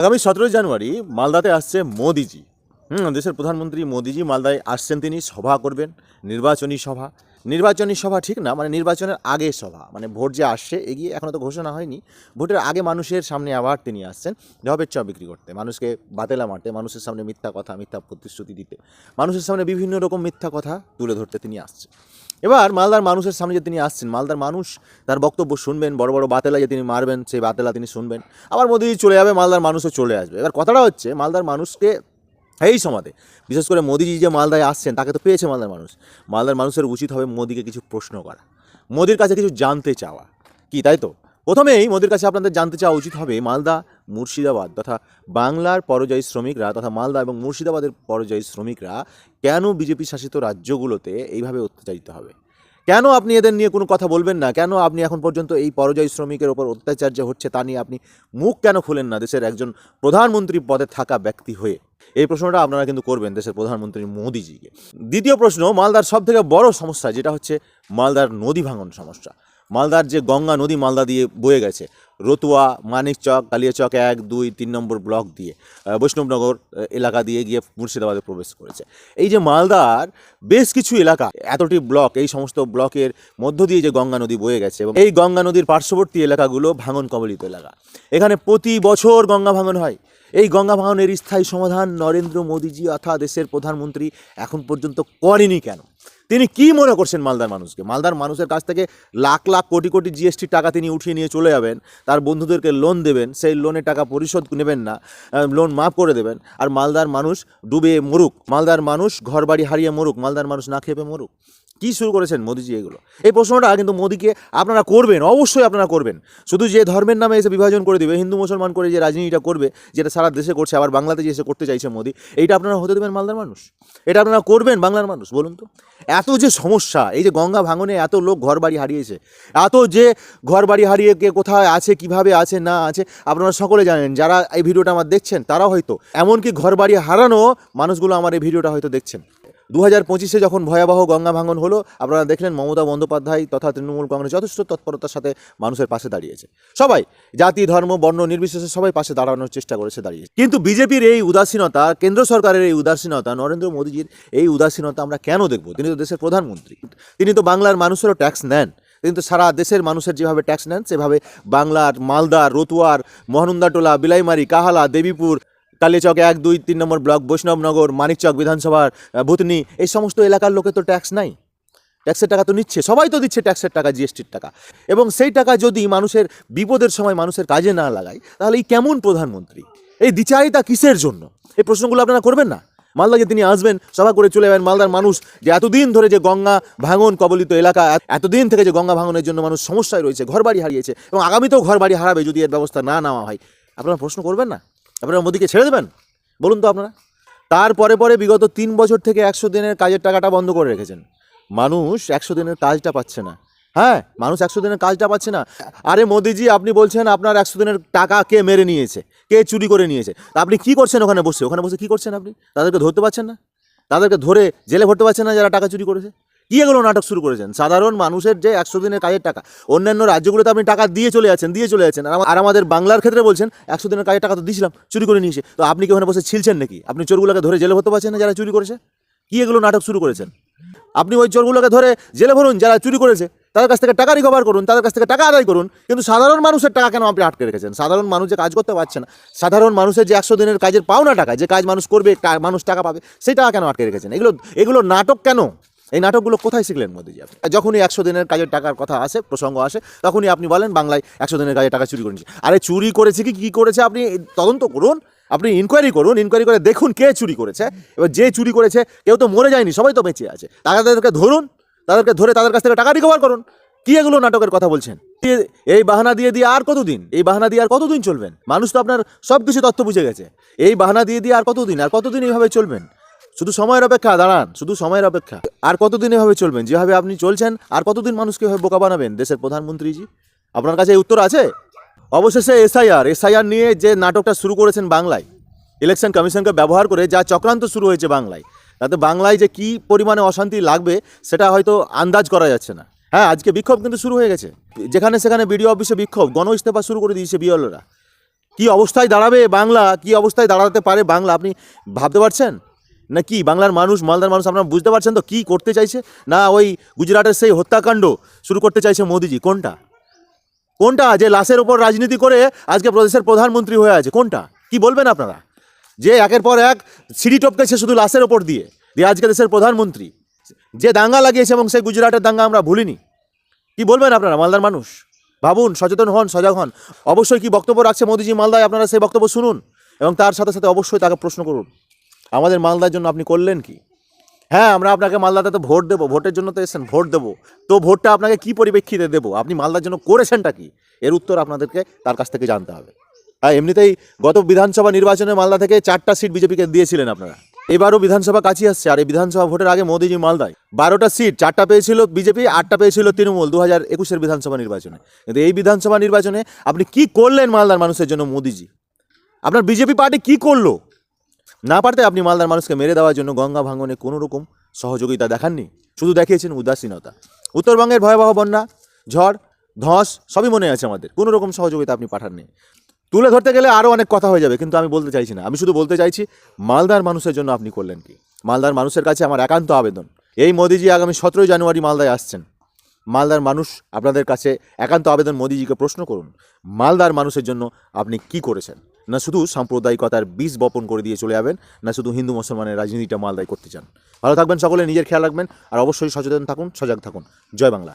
আগামী সতেরোই জানুয়ারি মালদাতে আসছে মোদিজি। হুম, দেশের প্রধানমন্ত্রী মোদিজি মালদায় আসছেন তিনি, সভা করবেন, নির্বাচনী সভা। নির্বাচনী সভা ঠিক না মানে নির্বাচনের আগে সভা মানে ভোট যে আসছে এগিয়ে এখনও তো ঘোষণা হয়নি। ভোটের আগে মানুষের সামনে আবার তিনি আসছেন জবের চপ বিক্রি করতে, মানুষকে বাতেলা মারতে, মানুষের সামনে মিথ্যা কথা, মিথ্যা প্রতিশ্রুতি দিতে, মানুষের সামনে বিভিন্ন রকম মিথ্যা কথা তুলে ধরতে তিনি আসছেন। এবার মালদার মানুষের সামনে যে তিনি আসছেন, মালদার মানুষ তার বক্তব্য শুনবেন, বড় বড় বাতেলা যে তিনি মারবেন, সেই বাতেলা তিনি শুনবেন, আবার মোদিজি চলে যাবে, মালদার মানুষও চলে আসবে। এবার কথাটা হচ্ছে, মালদার মানুষকে এই সমাধে বিশেষ করে মোদিজি যে মালদায় আসছেন, তাকে তো পেয়েছে মালদার মানুষ। মালদার মানুষের উচিত হবে মোদিকে কিছু প্রশ্ন করা। মোদির কাছে কিছু জানতে চাওয়া। কি, তাই তো? প্রথমেই মোদির কাছে আপনাদের জানতে চাওয়া উচিত হবে মালদা মুর্শিদাবাদ তথা বাংলার পরজয়ী শ্রমিকরা তথা মালদা এবং মুর্শিদাবাদের পরজয়ী শ্রমিকরা কেন বিজেপি শাসিত রাজ্যগুলোতে এইভাবে অত্যাচারিত হবে? কেন আপনি এদের নিয়ে কোনো কথা বলবেন না? কেন আপনি এখন পর্যন্ত এই পরজয় শ্রমিকের ওপর অত্যাচার যে হচ্ছে তা নিয়ে আপনি মুখ কেন খুলেন না দেশের একজন প্রধানমন্ত্রী পদে থাকা ব্যক্তি হয়ে? এই প্রশ্নটা আপনারা কিন্তু করবেন দেশের প্রধানমন্ত্রী মোদিজিকে। দ্বিতীয় প্রশ্ন, মালদার সব থেকে বড় সমস্যা, যেটা হচ্ছে মালদার নদী ভাঙন সমস্যা। মালদার যে গঙ্গা নদী মালদা দিয়ে বয়ে গেছে, রতুয়া মানিকচক কালিয়াচক এক, দুই, তিন নম্বর ব্লক দিয়ে বৈষ্ণবনগর এলাকা দিয়ে গিয়ে মুর্শিদাবাদে প্রবেশ করেছে। এই যে মালদার বেশ কিছু এলাকা, এতটি ব্লক, এই সমস্ত ব্লকের মধ্য দিয়ে যে গঙ্গা নদী বয়ে গেছে এবং এই গঙ্গা নদীর পার্শ্ববর্তী এলাকাগুলো ভাঙন কবলিত এলাকা। এখানে প্রতি বছর গঙ্গা ভাঙন হয়। এই গঙ্গা ভাঙনের স্থায়ী সমাধান নরেন্দ্র মোদীজি অর্থাৎ দেশের প্রধানমন্ত্রী এখন পর্যন্ত করেনি কেন? তিনি কি মনে করছেন মালদার মানুষকে? মালদার মানুষের কাছ থেকে লাখ লাখ কোটি কোটি জিএসটির টাকা তিনি উঠিয়ে নিয়ে চলে যাবেন, তার বন্ধুদেরকে লোন দেবেন, সেই লোনের টাকা পরিশোধ নেবেন না লোন মাফ করে দেবেন, আর মালদার মানুষ ডুবে মরুক। মালদার মানুষ ঘর বাড়ি হারিয়ে মরুক, মালদার মানুষ না খেপে মরুক। কি শুরু করেছেন মোদিজি এগুলো? এই প্রশ্নটা কিন্তু মোদিকে আপনারা করবেন, অবশ্যই আপনারা করবেন। শুধু যে ধর্মের নামে এসে বিভাজন করে দেবে, হিন্দু, মুসলমান করে যে রাজনীতিটা করবে, যেটা সারা দেশে করছে, আবার বাংলাতে যে এসে করতে চাইছে মোদি, এইটা আপনারা হতে দেবেন মালদার মানুষ। এটা আপনারা করবেন বাংলার মানুষ, বলুন তো। এত যে সমস্যা, এই যে গঙ্গা ভাঙনে এত লোক ঘর বাড়ি হারিয়েছে, এত যে ঘর বাড়ি হারিয়ে কে কোথায় আছে, কীভাবে আছে, না আছে, আপনারা সকলে জানেন, যারা এই ভিডিওটা আমার দেখছেন, তারা হয়তো এমনকি ঘর বাড়ি হারানো মানুষগুলো আমার এই ভিডিওটা হয়তো দেখছেন। দু হাজার পঁচিশে যখন ভয়াবহ গঙ্গা ভাঙন হলো, আপনারা দেখলেন মমতা বন্দ্যোপাধ্যায় তথা তৃণমূল কংগ্রেস যথেষ্ট তৎপরতার সাথে মানুষের পাশে দাঁড়িয়েছে। সবাই, জাতি, ধর্ম, বর্ণ নির্বিশেষে সবাই পাশে দাঁড়ানোর চেষ্টা করেছে দাঁড়িয়েছে কিন্তু বিজেপির এই উদাসীনতা, কেন্দ্র সরকারের এই উদাসীনতা, নরেন্দ্র মোদীজির এই উদাসীনতা আমরা কেন দেখব? তিনি তো দেশের প্রধানমন্ত্রী। তিনি তো বাংলার মানুষেরও ট্যাক্স নেন। তিনি তো সারা দেশের মানুষের যেভাবে ট্যাক্স নেন, সেভাবে বাংলার মালদা, রতুয়ার, মহানন্দাটোলা, বিলাইমারি, কাহালা, দেবীপুর কালিয়াচক এক, দুই, তিন নম্বর ব্লক, বৈষ্ণবনগর, মানিকচক বিধানসভার ভূতনি, এই সমস্ত এলাকার লোকে তো ট্যাক্স নাই। ট্যাক্সের টাকা তো নিচ্ছে, সবাই তো দিচ্ছে ট্যাক্সের টাকা জিএসটির টাকা। এবং সেই টাকা যদি মানুষের বিপদের সময় মানুষের কাজে না লাগায়, তাহলে এই কেমন প্রধানমন্ত্রী? এই দ্বিচারিতা কিসের জন্য? এই প্রশ্নগুলো আপনারা করবেন না? মালদাকে তিনি আসবেন, সভা করে চলে যাবেন মালদার মানুষ, যে এতদিন ধরে যে গঙ্গা ভাঙন কবলিত এলাকা, এতদিন থেকে যে গঙ্গা ভাঙনের জন্য মানুষ সমস্যায় রয়েছে, ঘরবাড়ি হারিয়েছে, এবং আগামীতেও ঘরবাড়ি হারাবে যদি এর ব্যবস্থা না নেওয়া হয়। আপনারা প্রশ্ন করবেন না? আপনারা মোদীকে ছেড়ে দেবেন? বলুন তো আপনারা। তারপরে পরে বিগত তিন বছর থেকে একশো দিনের কাজের টাকাটা বন্ধ করে রেখেছেন। মানুষ একশো দিনের কাজটা পাচ্ছে না। হ্যাঁ মানুষ একশো দিনের কাজটা পাচ্ছে না। আরে মোদিজি, আপনি বলছেন আপনার একশো দিনের টাকা কে মেরে নিয়েছে, কে চুরি করে নিয়েছে। আপনি কি করছেন ওখানে বসে? ওখানে বসে কি করছেন আপনি? তাদেরকে ধরতে পারছেন না? তাদেরকে ধরে জেলে ভরতে পারছেন না যারা টাকা চুরি করেছে? কি এগুলো নাটক শুরু করেছেন। সাধারণ মানুষের যে একশো দিনের কাজের টাকা, অন্যান্য রাজ্যগুলোতে আপনি টাকা দিয়ে চলে যাচ্ছেন, দিয়ে চলে যাচ্ছেন, আর আমাদের বাংলার ক্ষেত্রে বলছেন, একশো দিনের কাজের টাকা তো দিয়েছিলাম চুরি করে নিয়েছে তো আপনি কি ওখানে বসে ছিলছেন নাকি? আপনি চোরগুলোকে ধরে জেলে ভরতে পারছেন না যারা চুরি করেছে? কি এগুলো নাটক শুরু করেছেন? আপনি ওই চোরগুলোকে ধরে জেলে ভরুন, যারা চুরি করেছে, তাদের কাছ থেকে টাকা রিকভার করুন, তাদের কাছ থেকে টাকা আদায় করুন, কিন্তু সাধারণ মানুষের টাকা কেন আপনি আটকে রেখেছেন? সাধারণ মানুষ যে কাজ করতে পারছে না, সাধারণ মানুষের যে একশো দিনের কাজের পাওনা টাকা, যে কাজ মানুষ করবে মানুষ টাকা পাবে সেই টাকা কেন আটকে রেখেছেন? এগুলো এগুলো নাটক কেন? এই নাটকগুলো কোথায় শিখলেন মোদিজি আপনি? যখনই একশো দিনের কাজের টাকার কথা আসে, প্রসঙ্গ আসে, তখনই আপনি বলেন বাংলায় একশো দিনের কাজের টাকা চুরি করেছে। আরে চুরি করেছে কি? কী করেছে আপনি? তদন্ত করুন। আপনি ইনকোয়ারি করুন। ইনকোয়ারি করে দেখুন কে চুরি করেছে। এবার যে চুরি করেছে, কেউ তো মরে যায়নি, সবাই তো বেঁচে আছে। তাদেরকে ধরুন। তাদেরকে ধরে তাদের কাছ থেকে টাকা রিকভার করুন। কি এগুলো নাটকের কথা বলছেন? এই বাহানা দিয়ে দিয়ে আর কতদিন? এই বাহানা দিয়ে আর কতদিন চলবেন? মানুষ তো আপনার সব কিছু তথ্য বুঝে গেছে। এই বাহানা দিয়ে দিয়ে আর কতদিন? আর কতদিন এইভাবে চলবেন? শুধু সময়ের অপেক্ষা, দাঁড়ান, শুধু সময়ের অপেক্ষা। আর কতদিন এভাবে চলবেন? যেভাবে আপনি চলছেন, আর কতদিন মানুষকে এভাবে বোকা বানাবেন দেশের প্রধানমন্ত্রীজি? আপনার কাছে উত্তর আছে? অবশেষে এসআইআর এসআইআর নিয়ে যে নাটকটা শুরু করেছেন বাংলায়, ইলেকশন কমিশনকে ব্যবহার করে যা চক্রান্ত শুরু হয়েছে বাংলায়, তাতে বাংলায় যে কি পরিমাণে অশান্তি লাগবে, সেটা হয়তো আন্দাজ করা যাচ্ছে না। হ্যাঁ আজকে বিক্ষোভ কিন্তু শুরু হয়ে গেছে। যেখানে সেখানে বিডিও অফিসে বিক্ষোভ গণ ইস্তফা শুরু করে দিয়েছে বিএলরা কি অবস্থায় দাঁড়াবে বাংলা, কি অবস্থায় দাঁড়াতে পারে বাংলা, আপনি ভাবতে পারছেন? না কি বাংলার মানুষ, মালদার মানুষ আপনারা বুঝতে পারছেন তো কি করতে চাইছে? না ওই গুজরাটের সেই হত্যাকাণ্ড শুরু করতে চাইছে মোদিজি, কোনটা? কোনটা যে লাশের ওপর রাজনীতি করে আজকে প্রদেশের প্রধানমন্ত্রী হয়ে আছে, কোনটা? কি বলবেন আপনারা? যে একের পর এক সিঁড়ি টপকেছে শুধু লাশের ওপর দিয়ে দিয়ে আজকে দেশের প্রধানমন্ত্রী। যে দাঙ্গা লাগিয়েছে এবং সেই গুজরাটের দাঙ্গা আমরা ভুলিনি। কি বলবেন আপনারা, মালদার মানুষ? ভাবুন, সচেতন হন, সজাগ হন। অবশ্যই কি বক্তব্য রাখছে মোদিজি মালদায়, আপনারা সেই বক্তব্য শুনুন এবং তার সাথে সাথে অবশ্যই তাকে প্রশ্ন করুন। আমাদের মালদার জন্য আপনি করলেন কি? হ্যাঁ আমরা আপনাকে মালদাতে তো ভোট দেবো, ভোটের জন্য তো এসেছেন, ভোট দেবো। তো ভোটটা আপনাকে কি পরিপ্রেক্ষিতে দেবো? আপনি মালদার জন্য করেছেনটা কি? এর উত্তর আপনাদেরকে তার কাছ থেকে জানতে হবে। হ্যাঁ এমনিতেই গত বিধানসভা নির্বাচনে মালদা থেকে চারটা সিট বিজেপিকে দিয়েছিলেন আপনারা। এবারও বিধানসভা কাছে আসছে, আর এই বিধানসভা ভোটের আগে মোদিজি মালদায় বারোটা সিট, চারটা পেয়েছিল বিজেপি, আটটা পেয়েছিল তৃণমূল দু হাজার একুশের বিধানসভা নির্বাচনে। কিন্তু এই বিধানসভা নির্বাচনে আপনি কি করলেন মালদার মানুষের জন্য মোদিজি? আপনার বিজেপি পার্টি কি করল? না পারতে আপনি মালদার মানুষকে মেরে দেওয়ার জন্য গঙ্গা ভাঙনে কোনো রকম সহযোগিতা দেখাননি। শুধু দেখিয়েছেন উদাসীনতা। উত্তরবঙ্গের ভয়াবহ বন্যা, ঝড়, ধস, সবই মনে আছে আমাদের। কোনো রকম সহযোগিতা আপনি পাঠাননি। তুলে ধরতে গেলে আরও অনেক কথা হয়ে যাবে, কিন্তু আমি বলতে চাইছি না। আমি শুধু বলতে চাইছি, মালদার মানুষের জন্য আপনি করলেন কি? মালদার মানুষের কাছে আমার একান্ত আবেদন। এই মোদিজি আগামী সতেরোই জানুয়ারি মালদায় আসছেন। মালদার মানুষ আপনাদের কাছে একান্ত আবেদন মোদিজিকে প্রশ্ন করুন, মালদার মানুষের জন্য আপনি কি করেছেন? না শুধু সাম্প্রদায়িকতার বীজ বপন করে দিয়ে চলে যাবেন, না শুধু হিন্দু, মুসলমানের রাজনীতিটা মালদায় করতে চান। ভালো থাকবেন সকলে, নিজের খেয়াল রাখবেন, আর অবশ্যই সচেতন থাকুন, সজাগ থাকুন। জয় বাংলা।